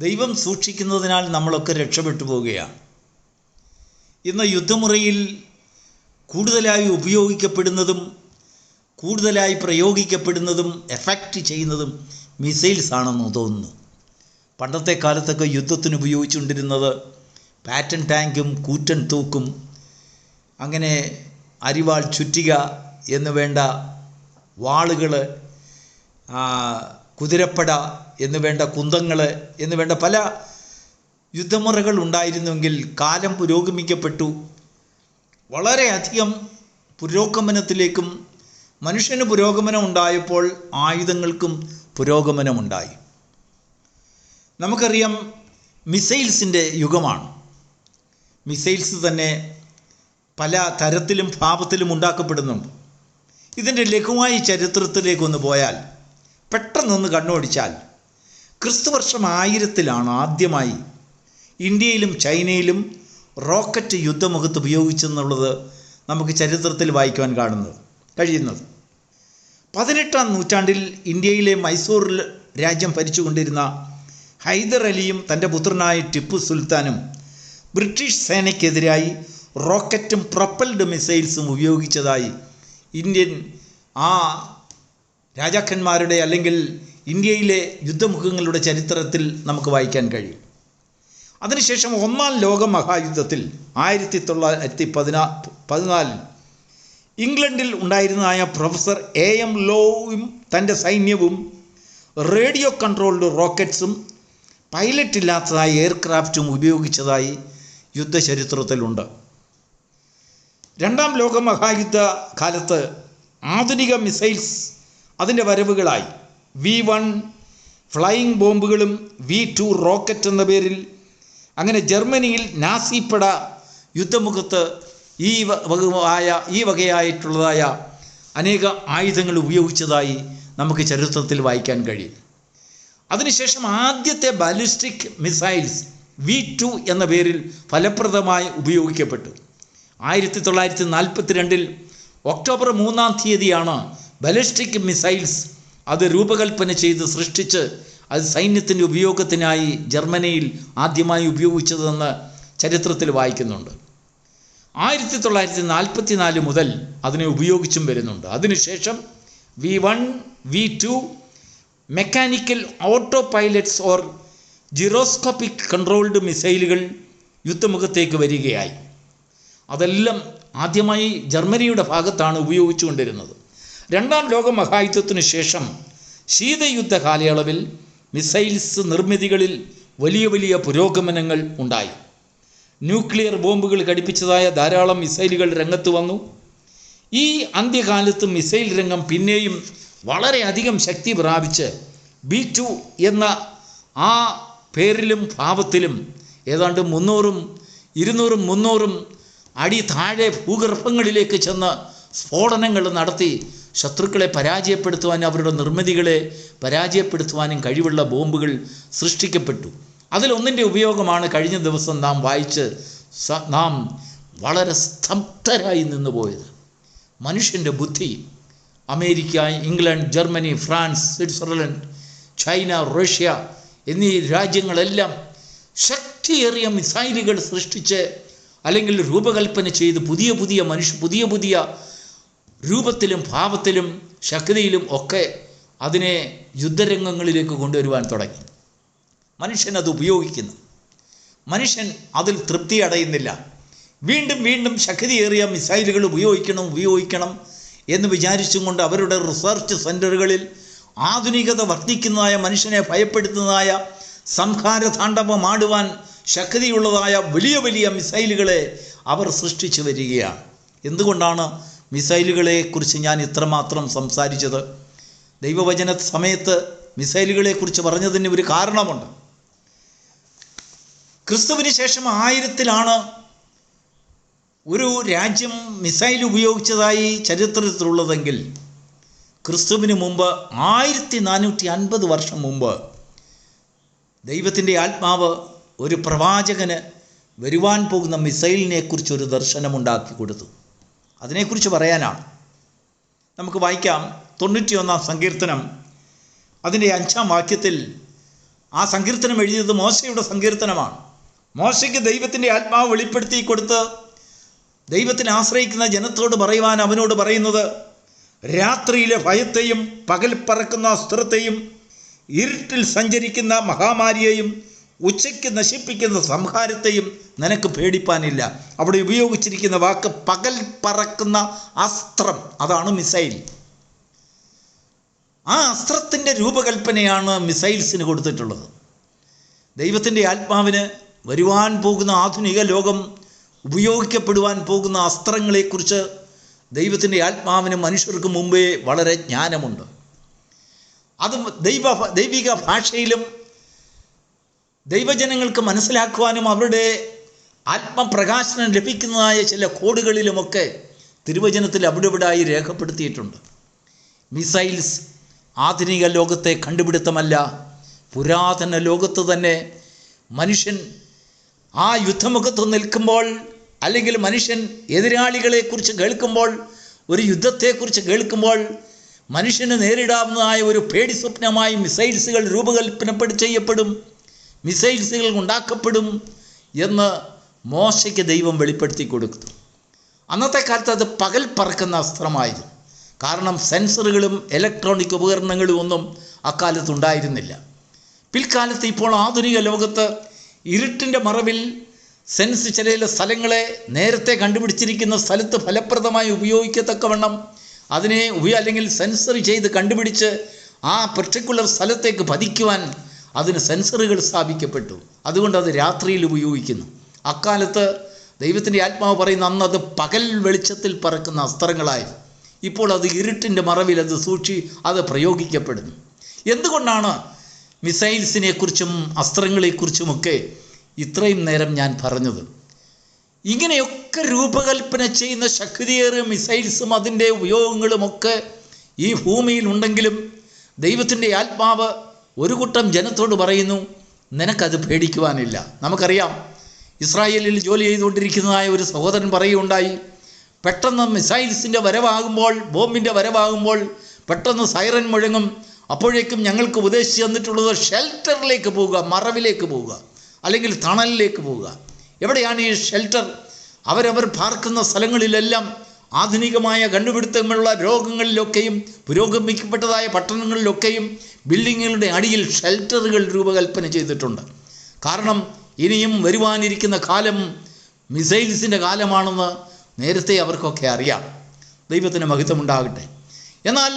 ദൈവം സൂക്ഷിക്കുന്നതിനാൽ നമ്മളൊക്കെ രക്ഷപ്പെട്ടു പോവുകയാണ്. ഇന്ന് യുദ്ധമുറയിൽ കൂടുതലായി ഉപയോഗിക്കപ്പെടുന്നതും കൂടുതലായി പ്രയോഗിക്കപ്പെടുന്നതും എഫക്റ്റ് ചെയ്യുന്നതും മിസൈൽസ് ആണെന്ന് തോന്നുന്നു. പണ്ടത്തെ കാലത്തൊക്കെ യുദ്ധത്തിന് ഉപയോഗിച്ചുകൊണ്ടിരുന്നത് പാറ്റൺ ടാങ്കും കൂറ്റൻ തൂക്കും അങ്ങനെ അരിവാൾ ചുറ്റിക എന്ന് വേണ്ട വാളുകൾ കുതിരപ്പട എന്ന് വേണ്ട കുന്തങ്ങൾ എന്ന് വേണ്ട പല യുദ്ധമുറകൾ ഉണ്ടായിരുന്നുവെങ്കിൽ കാലം പുരോഗമിക്കപ്പെട്ടു. വളരെയധികം പുരോഗമനത്തിലേക്കും മനുഷ്യന് പുരോഗമനം ഉണ്ടായപ്പോൾ ആയുധങ്ങൾക്കും പുരോഗമനമുണ്ടായി. നമുക്കറിയാം മിസൈൽസിന്റെ യുഗമാണ്. മിസൈൽസ് തന്നെ പല തരത്തിലും ഭാവത്തിലും ഉണ്ടാക്കപ്പെടുന്നുണ്ട്. ഇതിന്റെ ലഘുവായി ചരിത്രത്തിലേക്കൊന്ന് പോയാൽ പെട്ടെന്നൊന്ന് കണ്ണോടിച്ചാൽ ക്രിസ്തുവർഷം ആയിരത്തിലാണ് ആദ്യമായി ഇന്ത്യയിലും ചൈനയിലും റോക്കറ്റ് യുദ്ധമുഖത്ത് ഉപയോഗിച്ചെന്നുള്ളത് നമുക്ക് ചരിത്രത്തിൽ വായിക്കുവാൻ കാണുന്നത് കഴിയുന്നത്. പതിനെട്ടാം നൂറ്റാണ്ടിൽ ഇന്ത്യയിലെ മൈസൂറിൽ രാജ്യം ഭരിച്ചുകൊണ്ടിരുന്ന ഹൈദർ അലിയും തന്റെ പുത്രനായ ടിപ്പു സുൽത്താനും ബ്രിട്ടീഷ് സേനയ്ക്കെതിരായി റോക്കറ്റും പ്രൊപ്പൽഡ് മിസൈൽസും ഉപയോഗിച്ചതായി ഇന്ത്യൻ ആ രാജാക്കന്മാരുടെ അല്ലെങ്കിൽ ഇന്ത്യയിലെ യുദ്ധമുഖങ്ങളുടെ ചരിത്രത്തിൽ നമുക്ക് വായിക്കാൻ കഴിയും. അതിനുശേഷം ഒന്നാം ലോക മഹായുദ്ധത്തിൽ ആയിരത്തി തൊള്ളായിരത്തി പതിനാ പതിനാലിൽ ഇംഗ്ലണ്ടിൽ ഉണ്ടായിരുന്നതായ പ്രൊഫസർ എ എം ലോയും തന്റെ സൈന്യവും റേഡിയോ കൺട്രോൾഡ് റോക്കറ്റ്സും പൈലറ്റ് ഇല്ലാത്തതായ എയർക്രാഫ്റ്റും ഉപയോഗിച്ചതായി യുദ്ധചരിത്രത്തിലുണ്ട്. രണ്ടാം ലോക മഹായുദ്ധ കാലത്ത് ആധുനിക മിസൈൽസ് അതിന്റെ വരവുകളായി. വി വൺ ഫ്ലൈയിങ് ബോംബുകളും വി ടു റോക്കറ്റ് എന്ന പേരിൽ അങ്ങനെ ജർമ്മനിയിൽ നാസിപ്പട യുദ്ധമുഖത്ത് ഈ വകയായ ഈ വകയായിട്ടുള്ളതായ അനേക ആയുധങ്ങൾ ഉപയോഗിച്ചതായി നമുക്ക് ചരിത്രത്തിൽ വായിക്കാൻ കഴിയും. അതിനുശേഷം ആദ്യത്തെ ബാലിസ്റ്റിക് മിസൈൽസ് വി ടു എന്ന പേരിൽ ഫലപ്രദമായി ഉപയോഗിക്കപ്പെട്ടു. ആയിരത്തി തൊള്ളായിരത്തി നാൽപ്പത്തി രണ്ടിൽ ഒക്ടോബർ മൂന്നാം തീയതിയാണ് ബലിസ്റ്റിക് മിസൈൽസ് അത് രൂപകൽപ്പന ചെയ്ത് സൃഷ്ടിച്ച് അത് സൈന്യത്തിന്റെ ഉപയോഗത്തിനായി ജർമ്മനിയിൽ ആദ്യമായി ഉപയോഗിച്ചതെന്ന് ചരിത്രത്തിൽ വായിക്കുന്നുണ്ട്. ആയിരത്തി തൊള്ളായിരത്തി നാൽപ്പത്തി നാല് മുതൽ അതിനെ ഉപയോഗിച്ചും വരുന്നുണ്ട്. അതിനുശേഷം V one V two mechanical autopilots or gyroscopic controlled മിസൈലുകൾ യുദ്ധമുഖത്തേക്ക് വരികയായി. അതെല്ലാം ആദ്യമായി ജർമ്മനിയുടെ ഭാഗത്താണ് ഉപയോഗിച്ചുകൊണ്ടിരുന്നത്. രണ്ടാം ലോക മഹായുദ്ധത്തിനു ശേഷം ശീതയുദ്ധ കാലയളവിൽ മിസൈൽസ് നിർമ്മിതികളിൽ വലിയ വലിയ പുരോഗമനങ്ങൾ ഉണ്ടായി. ന്യൂക്ലിയർ ബോംബുകൾ ഘടിപ്പിച്ചതായ ധാരാളം മിസൈലുകൾ രംഗത്ത് വന്നു. ഈ അന്ത്യകാലത്ത് മിസൈൽ രംഗം പിന്നെയും വളരെയധികം ശക്തി പ്രാപിച്ച് ബി ടു എന്ന ആ പേരിലും ഭാവത്തിലും ഏതാണ്ട് മുന്നൂറും ഇരുന്നൂറും മുന്നൂറും അടി താഴെ ഭൂഗർഭങ്ങളിലേക്ക് ചെന്ന് സ്ഫോടനങ്ങൾ നടത്തി ശത്രുക്കളെ പരാജയപ്പെടുത്തുവാനും അവരുടെ നിർമ്മിതികളെ പരാജയപ്പെടുത്തുവാനും കഴിവുള്ള ബോംബുകൾ സൃഷ്ടിക്കപ്പെട്ടു. അതിലൊന്നിന്റെ ഉപയോഗമാണ് കഴിഞ്ഞ ദിവസം നാം വായിച്ച് നാം വളരെ സ്തബ്ധരായി നിന്ന് പോയത് മനുഷ്യന്റെ ബുദ്ധി America England Germany France Switzerland China Russia എന്നീ രാജ്യങ്ങളെല്ലാം ശക്തിയേറിയ മിസൈലുകൾ സൃഷ്ടിച്ച് അല്ലെങ്കിൽ രൂപകൽപ്പന ചെയ്ത് പുതിയ പുതിയ മനുഷ്യ പുതിയ പുതിയ രൂപത്തിലും ഭാവത്തിലും ശക്തിയിലും ഒക്കെ അതിനെ യുദ്ധരംഗങ്ങളിലേക്ക് കൊണ്ടുവരുവാൻ തുടങ്ങി. മനുഷ്യൻ അത് ഉപയോഗിക്കുന്നു. മനുഷ്യൻ അതിൽ തൃപ്തി അടയുന്നില്ല. വീണ്ടും വീണ്ടും ശക്തിയേറിയ മിസൈലുകൾ ഉപയോഗിക്കണം ഉപയോഗിക്കണം എന്ന് വിചാരിച്ചും കൊണ്ട് അവരുടെ റിസർച്ച് സെന്ററുകളിൽ ആധുനികത വർദ്ധിക്കുന്നതായ മനുഷ്യനെ ഭയപ്പെടുത്തുന്നതായ സംഹാരതാണ്ഡവമാടുവാൻ ശക്തിയുള്ളതായ വലിയ വലിയ മിസൈലുകളെ അവർ സൃഷ്ടിച്ചു വരികയാണ്. എന്തുകൊണ്ടാണ് മിസൈലുകളെക്കുറിച്ച് ഞാൻ ഇത്രമാത്രം സംസാരിച്ചത്. ദൈവവചന സമയത്ത് മിസൈലുകളെക്കുറിച്ച് പറഞ്ഞതിന് ഒരു കാരണമുണ്ട്. ക്രിസ്തുവിന് ശേഷം ആയിരത്തിലാണ് ഒരു രാജ്യം മിസൈൽ ഉപയോഗിച്ചതായി ചരിത്രത്തിലുള്ളതെങ്കിൽ ക്രിസ്തുവിന് മുമ്പ് ആയിരത്തി നാനൂറ്റി അൻപത് വർഷം മുമ്പ് ദൈവത്തിന്റെ ആത്മാവ് ഒരു പ്രവാചകന് വരുവാൻ പോകുന്ന മിസൈലിനെ കുറിച്ച് ഒരു ദർശനമുണ്ടാക്കി കൊടുത്തു. അതിനെക്കുറിച്ച് പറയാനാണ്. നമുക്ക് വായിക്കാം തൊണ്ണൂറ്റിയൊന്നാം സങ്കീർത്തനം. അതിന്റെ അഞ്ചാം വാക്യത്തിൽ ആ സങ്കീർത്തനം എഴുതിയത് മോശയുടെ സങ്കീർത്തനമാണ്. മോശയ്ക്ക് ദൈവത്തിന്റെ ആത്മാവ് വെളിപ്പെടുത്തി കൊടുത്ത് ദൈവത്തിനെ ആശ്രയിക്കുന്ന ജനത്തോട് പറയുവാൻ അവനോട് പറയുന്നത് രാത്രിയിലെ ഭയത്തെയും പകൽ പറക്കുന്ന അസ്ത്രത്തെയും ഇരുട്ടിൽ സഞ്ചരിക്കുന്ന മഹാമാരിയെയും ഉച്ചയ്ക്ക് നശിപ്പിക്കുന്ന സംഹാരത്തെയും നിനക്ക് പേടിപ്പാനില്ല. അവിടെ ഉപയോഗിച്ചിരിക്കുന്ന വാക്ക് പകൽ പറക്കുന്ന അസ്ത്രം അതാണ് മിസൈൽ. ആ അസ്ത്രത്തിന്റെ രൂപകൽപ്പനയാണ് മിസൈൽസിന് കൊടുത്തിട്ടുള്ളത്. ദൈവത്തിന്റെ ആത്മാവിന് വരുവാൻ പോകുന്ന ആധുനിക ലോകം ഉപയോഗിക്കപ്പെടുവാൻ പോകുന്ന അസ്ത്രങ്ങളെക്കുറിച്ച് ദൈവത്തിന്റെ ആത്മാവിന് മനുഷ്യർക്ക് മുമ്പേ വളരെ ജ്ഞാനമുണ്ട്. അത് ദൈവ ദൈവിക ഭാഷയിലും ദൈവജനങ്ങൾക്ക് മനസ്സിലാക്കുവാനും അവരുടെ ആത്മപ്രകാശനം ലഭിക്കുന്നതായ ചില കോഡുകളിലുമൊക്കെ തിരുവചനത്തിൽ അവിടെ ഇവിടായി രേഖപ്പെടുത്തിയിട്ടുണ്ട്. മിസൈൽസ് ആധുനിക ലോകത്തെ കണ്ടുപിടുത്തമല്ല. പുരാതന ലോകത്ത് തന്നെ മനുഷ്യൻ ആ യുദ്ധമുഖത്ത് നിൽക്കുമ്പോൾ അല്ലെങ്കിൽ മനുഷ്യൻ എതിരാളികളെക്കുറിച്ച് കേൾക്കുമ്പോൾ ഒരു യുദ്ധത്തെക്കുറിച്ച് കേൾക്കുമ്പോൾ മനുഷ്യന് നേരിടാവുന്നതായ ഒരു പേടി സ്വപ്നമായി മിസൈൽസുകൾ രൂപകൽപ്പനപ്പെട്ട് ചെയ്യപ്പെടും. മിസൈൽസുകൾ ഉണ്ടാക്കപ്പെടും എന്ന് മോശയ്ക്ക് ദൈവം വെളിപ്പെടുത്തി കൊടുത്തു. അന്നത്തെ കാലത്ത് അത് പകൽ പറക്കുന്ന അസ്ത്രമായിരുന്നു. കാരണം സെൻസറുകളും ഇലക്ട്രോണിക് ഉപകരണങ്ങളും ഒന്നും അക്കാലത്ത് ഉണ്ടായിരുന്നില്ല പിൽക്കാലത്ത് ഇപ്പോൾ ആധുനിക ലോകത്ത് ഇരുട്ടിന്റെ മറവിൽ സെൻസ് ചില സ്ഥലങ്ങളെ നേരത്തെ കണ്ടുപിടിച്ചിരിക്കുന്ന സ്ഥലത്ത് ഫലപ്രദമായി ഉപയോഗിക്കത്തക്കവണ്ണം അതിനെ ഉപയോ അല്ലെങ്കിൽ സെൻസർ ചെയ്ത് കണ്ടുപിടിച്ച് ആ പെർട്ടിക്കുലർ സ്ഥലത്തേക്ക് പതിക്കുവാൻ അതിന് സെൻസറുകൾ സ്ഥാപിക്കപ്പെട്ടു. അതുകൊണ്ട് അത് രാത്രിയിൽ ഉപയോഗിക്കുന്നു. അക്കാലത്ത് ദൈവത്തിന്റെ ആത്മാവ് പറയുന്ന അന്ന് അത് പകൽ വെളിച്ചത്തിൽ പറക്കുന്ന അസ്ത്രങ്ങളായി ഇപ്പോൾ അത് ഇരുട്ടിന്റെ മറവിൽ അത് സൂക്ഷി അത് പ്രയോഗിക്കപ്പെടുന്നു. എന്തുകൊണ്ടാണ് മിസൈൽസിനെക്കുറിച്ചും അസ്ത്രങ്ങളെക്കുറിച്ചുമൊക്കെ ഇത്രയും നേരം ഞാൻ പറഞ്ഞത്? ഇങ്ങനെയൊക്കെ രൂപകൽപ്പന ചെയ്യുന്ന ശക്തിയേറിയ മിസൈൽസും അതിന്റെ ഉപയോഗങ്ങളുമൊക്കെ ഈ ഭൂമിയിൽ ഉണ്ടെങ്കിലും ദൈവത്തിന്റെ ആത്മാവ് ഒരു കൂട്ടം ജനത്തോട് പറയുന്നു നിനക്കത് പേടിക്കുവാനില്ല. നമുക്കറിയാം ഇസ്രായേലിൽ ജോലി ചെയ്തുകൊണ്ടിരിക്കുന്നതായ ഒരു സഹോദരൻ പറയുകയുണ്ടായി പെട്ടെന്ന് മിസൈൽസിന്റെ വരവാകുമ്പോൾ ബോംബിന്റെ വരവാകുമ്പോൾ പെട്ടെന്ന് സൈറൻ മുഴങ്ങും അപ്പോഴേക്കും ഞങ്ങൾക്ക് ഉപദേശിച്ച് തന്നിട്ടുള്ളത് ഷെൽട്ടറിലേക്ക് പോവുക മറവിലേക്ക് പോവുക അല്ലെങ്കിൽ തണലിലേക്ക് പോവുക. എവിടെയാണ് ഈ ഷെൽട്ടർ? അവരവർ പാർക്കുന്ന സ്ഥലങ്ങളിലെല്ലാം ആധുനികമായ കണ്ടുപിടുത്തങ്ങളുള്ള രോഗങ്ങളിലൊക്കെയും പുരോഗമിക്കപ്പെട്ടതായ പട്ടണങ്ങളിലൊക്കെയും ബിൽഡിങ്ങുകളുടെ അടിയിൽ ഷെൽട്ടറുകൾ രൂപകൽപ്പന ചെയ്തിട്ടുണ്ട്. കാരണം ഇനിയും വരുവാനിരിക്കുന്ന കാലം മിസൈൽസിന്റെ കാലമാണെന്ന് നേരത്തെ അവർക്കൊക്കെ അറിയാം. ദൈവത്തിന് മഹിത്വമുണ്ടാകട്ടെ എന്നാൽ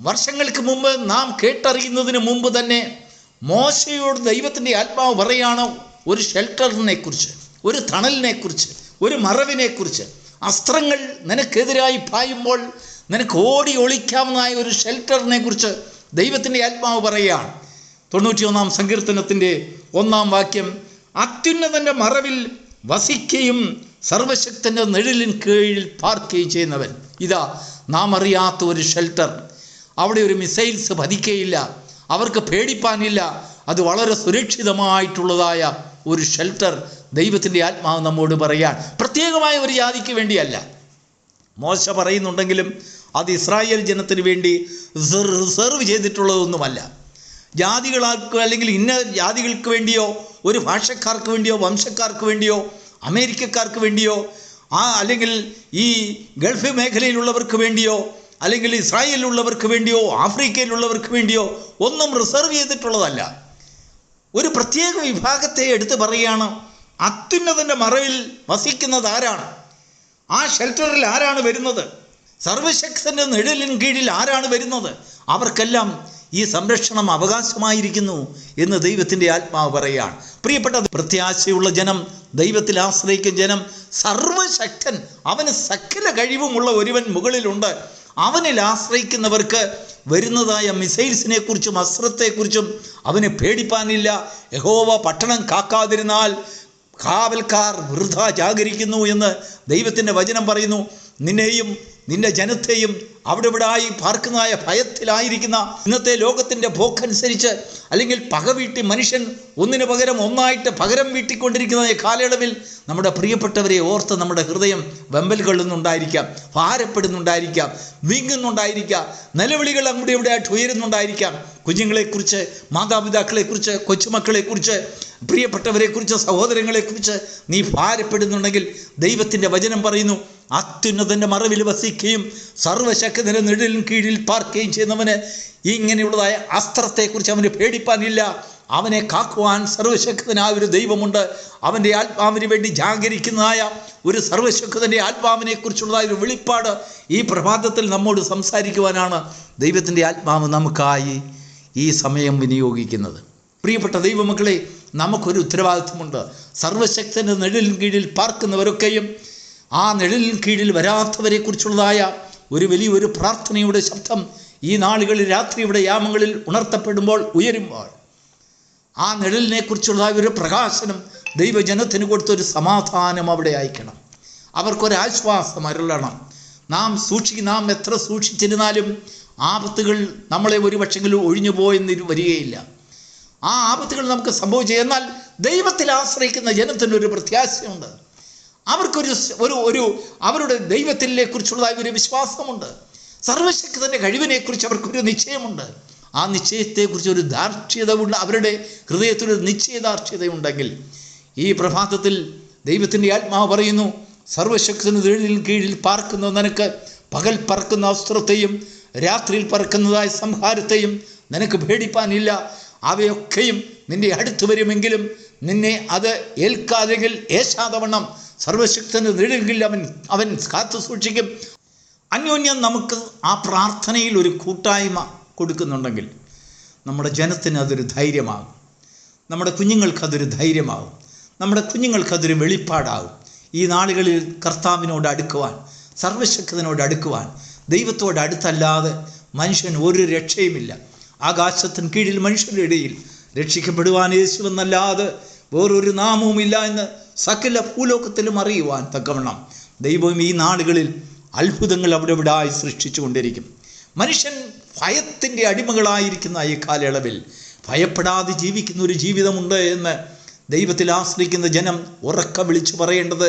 വർഷങ്ങൾക്ക് മുമ്പ് നാം കേട്ടറിയുന്നതിന് മുമ്പ് തന്നെ മോശയോട് ദൈവത്തിന്റെ ആത്മാവ് പറയാണ് ഒരു ഷെൽട്ടറിനെക്കുറിച്ച് ഒരു തണലിനെക്കുറിച്ച് ഒരു മറവിനെക്കുറിച്ച്. അസ്ത്രങ്ങൾ നിനക്കെതിരായി പായുമ്പോൾ നിനക്ക് ഓടി ഒളിക്കാവുന്നതായ ഒരു ഷെൽട്ടറിനെ കുറിച്ച് ദൈവത്തിന്റെ ആത്മാവ് പറയുകയാണ്. തൊണ്ണൂറ്റിയൊന്നാം സങ്കീർത്തനത്തിന്റെ ഒന്നാം വാക്യം അത്യുന്നതന്റെ മറവിൽ വസിക്കുകയും സർവശക്തന്റെ നിഴലിൻ കീഴിൽ പാർക്കുകയും ചെയ്യുന്നവൻ. ഇതാ നാം അറിയാത്ത ഒരു ഷെൽട്ടർ. അവിടെ ഒരു മിസൈൽസ് പതിക്കുകയില്ല അവർക്ക് പേടിപ്പാനില്ല. അത് വളരെ സുരക്ഷിതമായിട്ടുള്ളതായ ഒരു ഷെൽട്ടർ ദൈവത്തിന്റെ ആത്മാവ് നമ്മോട് പറയാൻ പ്രത്യേകമായ ഒരു ജാതിക്ക് വേണ്ടിയല്ല. മോശ പറയുന്നുണ്ടെങ്കിലും അത് ഇസ്രായേൽ ജനത്തിന് വേണ്ടി റിസർവ് ചെയ്തിട്ടുള്ളതൊന്നുമല്ല. ജാതികളാർക്ക് അല്ലെങ്കിൽ ഇന്ന ജാതികൾക്ക് വേണ്ടിയോ ഒരു ഭാഷക്കാർക്ക് വേണ്ടിയോ വംശക്കാർക്ക് വേണ്ടിയോ അമേരിക്കക്കാർക്ക് വേണ്ടിയോ ആ അല്ലെങ്കിൽ ഈ ഗൾഫ് മേഖലയിലുള്ളവർക്ക് വേണ്ടിയോ അല്ലെങ്കിൽ ഇസ്രായേലിലുള്ളവർക്ക് വേണ്ടിയോ ആഫ്രിക്കയിലുള്ളവർക്ക് വേണ്ടിയോ ഒന്നും റിസർവ് ചെയ്തിട്ടുള്ളതല്ല. ഒരു പ്രത്യേക വിഭാഗത്തെ എടുത്ത് പറയുകയാണ് അത്യുന്നതന്റെ മറവിൽ വസിക്കുന്നത് ആരാണ്? ആ ഷെൽട്ടറിൽ ആരാണ് വരുന്നത്? സർവശക്തന്റെ നിഴലിൻ കീഴിൽ ആരാണ് വരുന്നത്? അവർക്കെല്ലാം ഈ സംരക്ഷണം അവകാശമായിരിക്കുന്നു എന്ന് ദൈവത്തിന്റെ ആത്മാവ് പറയുകയാണ്. പ്രിയപ്പെട്ട പ്രത്യാശയുള്ള ജനം ദൈവത്തിൽ ആശ്രയിക്കുന്ന ജനം സർവശക്തൻ അവന് സകല കഴിവുമുള്ള ഒരുവൻ മുകളിലുണ്ട്. അവനിൽ ആശ്രയിക്കുന്നവർക്ക് വരുന്നതായ മിസൈൽസിനെ കുറിച്ചും അസ്ത്രത്തെക്കുറിച്ചും അവന് പേടിപ്പാനില്ല. യഹോവ പട്ടണം കാക്കാതിരുന്നാൽ കാവൽക്കാർ വൃഥ ജാഗരിക്കുന്നു എന്ന് ദൈവത്തിന്റെ വചനം പറയുന്നു. നിന്നെയും നിന്റെ ജനത്തെയും അവിടെ ഇവിടായി പാർക്കുന്നതായ ഭയത്തിലായിരിക്കുന്ന ഇന്നത്തെ ലോകത്തിന്റെ പോക്കനുസരിച്ച് അല്ലെങ്കിൽ പക വീട്ടി മനുഷ്യൻ ഒന്നിനു പകരം ഒന്നായിട്ട് പകരം വീട്ടിക്കൊണ്ടിരിക്കുന്ന കാലയളവിൽ നമ്മുടെ പ്രിയപ്പെട്ടവരെ ഓർത്ത് നമ്മുടെ ഹൃദയം വെമ്പൽ കൊള്ളുന്നുണ്ടായിരിക്കാം ഭാരപ്പെടുന്നുണ്ടായിരിക്കാം വീങ്ങുന്നുണ്ടായിരിക്കാം നിലവിളികൾ അങ്ങോട്ട് ഇവിടെ ആയിട്ട് ഉയരുന്നുണ്ടായിരിക്കാം. കുഞ്ഞുങ്ങളെക്കുറിച്ച് മാതാപിതാക്കളെക്കുറിച്ച് കൊച്ചുമക്കളെക്കുറിച്ച് പ്രിയപ്പെട്ടവരെക്കുറിച്ച് സഹോദരങ്ങളെക്കുറിച്ച് നീ ഭാരപ്പെടുന്നുണ്ടെങ്കിൽ ദൈവത്തിന്റെ വചനം പറയുന്നു അത്യുന്നതന്റെ മറവിൽ വസിക്കുകയും സർവശക്തന്റെ നിഴലിൻ കീഴിൽ പാർക്കുകയും ചെയ്യുന്നവന് ഇങ്ങനെയുള്ളതായ അസ്ത്രത്തെക്കുറിച്ച് അവന് പേടിപ്പാനില്ല. അവനെ കാക്കുവാൻ സർവശക്തനായ ഒരു ദൈവമുണ്ട്. അവന്റെ ആത്മാവിന് വേണ്ടി ജാഗരിക്കുന്നതായ ഒരു സർവശക്തന്റെ ആത്മാവിനെ കുറിച്ചുള്ളതായ ഒരു വെളിപ്പാട് ഈ പ്രഭാതത്തിൽ നമ്മോട് സംസാരിക്കുവാനാണ് ദൈവത്തിന്റെ ആത്മാവ് നമുക്കായി ഈ സമയം വിനിയോഗിക്കുന്നത്. പ്രിയപ്പെട്ട ദൈവമക്കളെ നമുക്കൊരു ഉത്തരവാദിത്വമുണ്ട്. സർവശക്തന്റെ നെടിലും കീഴിൽ പാർക്കുന്നവരൊക്കെയും ആ നിഴലിൻ കീഴിൽ വരാത്തവരെ കുറിച്ചുള്ളതായ ഒരു വലിയൊരു പ്രാർത്ഥനയുടെ ശബ്ദം ഈ നാളുകളിൽ രാത്രിയുടെ യാമങ്ങളിൽ ഉണർത്തപ്പെടുമ്പോൾ ഉയരുമ്പോൾ ആ നിഴലിനെ കുറിച്ചുള്ളതായ ഒരു പ്രകാശനം ദൈവജനത്തിന് കൊടുത്തൊരു സമാധാനം അവിടെ അയക്കണം അവർക്കൊരാശ്വാസം അരുളണം. നാം സൂക്ഷി നാം എത്ര സൂക്ഷിച്ചിരുന്നാലും ആപത്തുകൾ നമ്മളെ ഒരു പക്ഷെങ്കിലും ഒഴിഞ്ഞു പോയെന്ന് വരികയില്ല. ആ ആപത്തുകൾ നമുക്ക് സംഭവിച്ചു എന്നാൽ ദൈവത്തിൽ ആശ്രയിക്കുന്ന ജനത്തിന് ഒരു പ്രത്യാശയുണ്ട്. അവർക്കൊരു ഒരു ഒരു അവരുടെ ദൈവത്തിലെ കുറിച്ചുള്ള ഒരു വിശ്വാസമുണ്ട്. സർവശക്തന്റെ കഴിവിനെക്കുറിച്ച് അവർക്കൊരു നിശ്ചയമുണ്ട്. ആ നിശ്ചയത്തെക്കുറിച്ച് ഒരു ദാർഢ്യത ഉണ്ട് അവരുടെ ഹൃദയത്തിലൊരു നിശ്ചയദാർഢ്യതയുണ്ടെങ്കിൽ ഈ പ്രഭാതത്തിൽ ദൈവത്തിന്റെ ആത്മാവ് പറയുന്നു സർവശക്തിന് തൊഴിലിൽ കീഴിൽ പാർക്കുന്ന നിനക്ക് പകൽ പറക്കുന്ന അസ്ത്രത്തെയും രാത്രിയിൽ പറക്കുന്നതായ സംഹാരത്തെയും നിനക്ക് പേടിപ്പാനില്ല. അവയൊക്കെയും നിന്റെ അടുത്ത് വരുമെങ്കിലും നിന്നെ അത് ഏൽക്കാതെങ്കിൽ ഏശാതവണ്ണം സർവശക്തന് നേടുകിൽ അവൻ അവൻ കാത്തു സൂക്ഷിക്കും. അന്യോന്യം നമുക്ക് ആ പ്രാർത്ഥനയിൽ ഒരു കൂട്ടായ്മ കൊടുക്കുന്നുണ്ടെങ്കിൽ നമ്മുടെ ജനത്തിന് അതൊരു ധൈര്യമാകും. നമ്മുടെ കുഞ്ഞുങ്ങൾക്കതൊരു ധൈര്യമാകും. നമ്മുടെ കുഞ്ഞുങ്ങൾക്കതൊരു വെളിപ്പാടാകും. ഈ നാളുകളിൽ കർത്താവിനോട് അടുക്കുവാൻ സർവശക്തനോട് അടുക്കുവാൻ ദൈവത്തോട് അടുത്തല്ലാതെ മനുഷ്യൻ ഒരു രക്ഷയുമില്ല. ആകാശത്തിന് കീഴിൽ മനുഷ്യരുടെ ഇടയിൽ രക്ഷിക്കപ്പെടുവാൻ യേശുവെന്നല്ലാതെ വേറൊരു നാമവുമില്ല എന്ന് സകല ഭൂലോകത്തിലും അറിയുവാൻ തക്കവണ്ണം. ദൈവം ഈ നാടുകളിൽ അത്ഭുതങ്ങൾ അവിടെ ഇവിടായി സൃഷ്ടിച്ചു കൊണ്ടിരിക്കും മനുഷ്യൻ ഭയത്തിന്റെ അടിമകളായിരിക്കുന്ന ഈ കാലയളവിൽ ഭയപ്പെടാതെ ജീവിക്കുന്ന ഒരു ജീവിതമുണ്ട് എന്ന് ദൈവത്തിൽ ആശ്രയിക്കുന്ന ജനം ഉറക്ക വിളിച്ചു പറയേണ്ടത്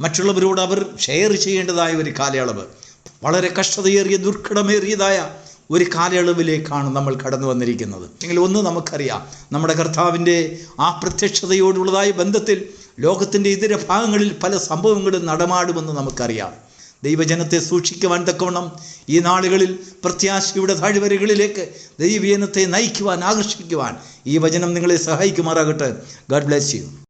മറ്റുള്ളവരോട് അവർ ഷെയർ ചെയ്യേണ്ടതായ ഒരു കാലയളവ്. വളരെ കഷ്ടതയേറിയ ദുർഘടമേറിയതായ ഒരു കാലയളവിലേക്കാണ് നമ്മൾ കടന്നു വന്നിരിക്കുന്നത്. എങ്കിൽ ഒന്ന് നമുക്കറിയാം നമ്മുടെ കർത്താവിന്റെ ആ പ്രത്യക്ഷതയോടുള്ളതായ ബന്ധത്തിൽ ലോകത്തിന്റെ ഇതര ഭാഗങ്ങളിൽ പല സംഭവങ്ങളും നടമാടുമെന്ന് നമുക്കറിയാം. ദൈവജനത്തെ സൂക്ഷിക്കുവാൻ തക്കവണ്ണം ഈ നാളുകളിൽ പ്രത്യാശയുടെ താഴ്വരകളിലേക്ക് ദൈവജനത്തെ നയിക്കുവാൻ ആകർഷിക്കുവാൻ ഈ വചനം നിങ്ങളെ സഹായിക്കുമാറാകട്ടെ. God bless you